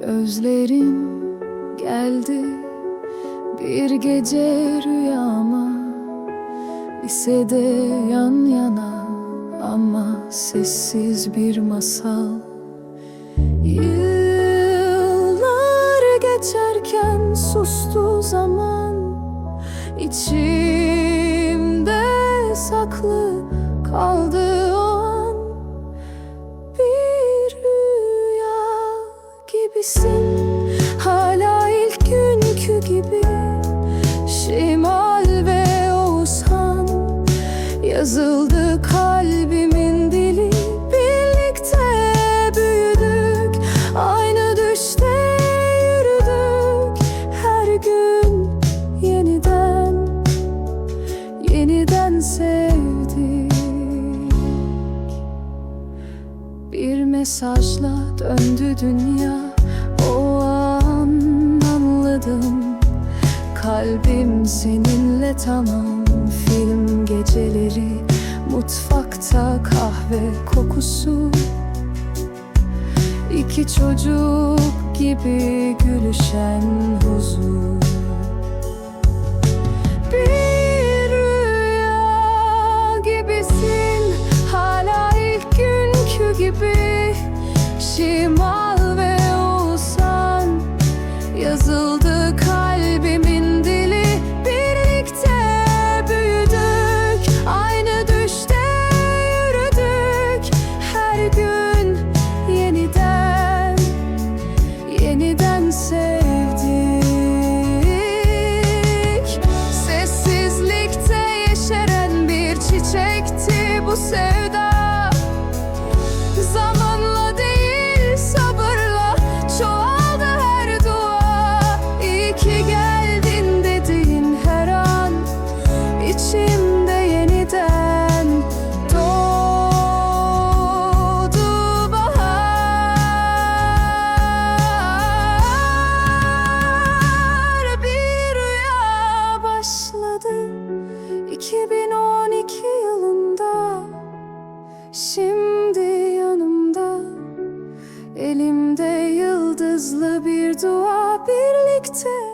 Gözlerim geldi. Bir gece rüyama Lisede yan yana ama sessiz bir masal. Yıllar geçerken sustu zaman İçimde saklı kaldı gibisin. Hala ilk günkü gibi Şimal ve Oğuzhan. Yazıldı kalbimin dili Birlikte büyüdük. Aynı düşte yürüdük. Her gün yeniden Yeniden sevdik. Bir mesajla döndü dünya anladım. Kalbim seninle tamam. Film geceleri Mutfakta kahve kokusu. İki çocuk gibi gülüşen huzur say Elimde yıldızlı bir dua birlikte.